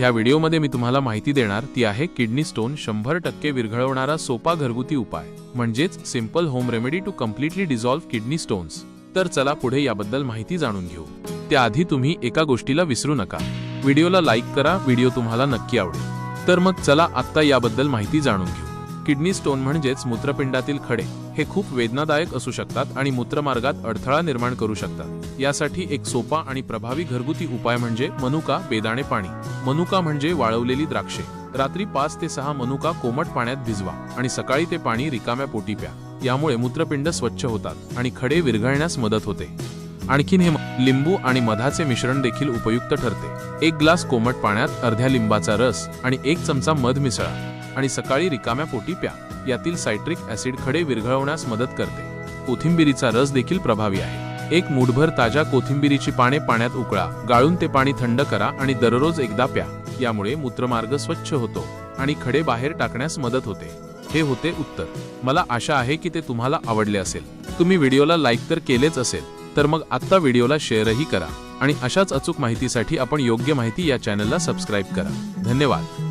या व्हिडिओमध्ये मी तुम्हाला माहिती देणार ती आहे किडनी स्टोन शंभर टक्के विरघळवणारा सोपा घरगुती उपाय. म्हणजेच simple home remedy to completely dissolve kidney stones. तर चला पुढे याबद्दल माहिती जाणून घेऊ. त्याआधी तुम्ही एका गोष्टीला विसरू नका. व्हिडिओला लाईक करा व्हिडिओ तुम्हाला नक्की आवडेल. तर मग चला आत्ता याबद्दल माहिती जाणून घेऊ. किडनी स्टोन म्हणजेच मूत्रपिंडातील खडे हे खूप वेदनादायक असू शकतात आणि मूत्रमार्गात अडथळा निर्माण करू शकतात. यासाठी एक सोपा आणि प्रभावी घरगुती उपाय म्हणजे मनुका बेदाणे पाणी. मनुका म्हणजे वाळवलेली द्राक्षे. रात्री पाच ते सहा मनुका कोमट पाण्यात भिजवा आणि सकाळी ते पाणी रिकाम्या पोटी प्या. यामुळे मूत्रपिंड स्वच्छ होतात आणि खडे विरघळण्यास मदत होते. आणखीन हे लिंबू आणि मधाचे मिश्रण देखील उपयुक्त ठरते. एक ग्लास कोमट पाण्यात अर्ध्या लिंबाचा रस आणि एक चमचा मध मिसळा. आणि सकाळी रिकाम्या पोटी प्या. यातील सायट्रिक ऍसिड खडे विरघळवण्यास मदत करते. कोथिंबिरीचा रस देखील प्रभावी आहे. एक मूठभर ताज्या कोथिंबिरीची पाने पाण्यात उकळा. गाळून ते पाणी थंड करा आणि दररोज एकदा प्या. यामुळे मूत्रमार्ग स्वच्छ होतो आणि खडे बाहेर टाकण्यास मदत होते. हे होते उत्तर. मला आशा आहे की ते तुम्हाला आवडले असेल. तुम्ही व्हिडिओला लाईक तर केलेच असेल तर मग आत्ता व्हिडिओला शेअरही करा. आणि अशाच अचूक माहितीसाठी आपण योग्य माहिती या चॅनलला सबस्क्राईब करा. धन्यवाद.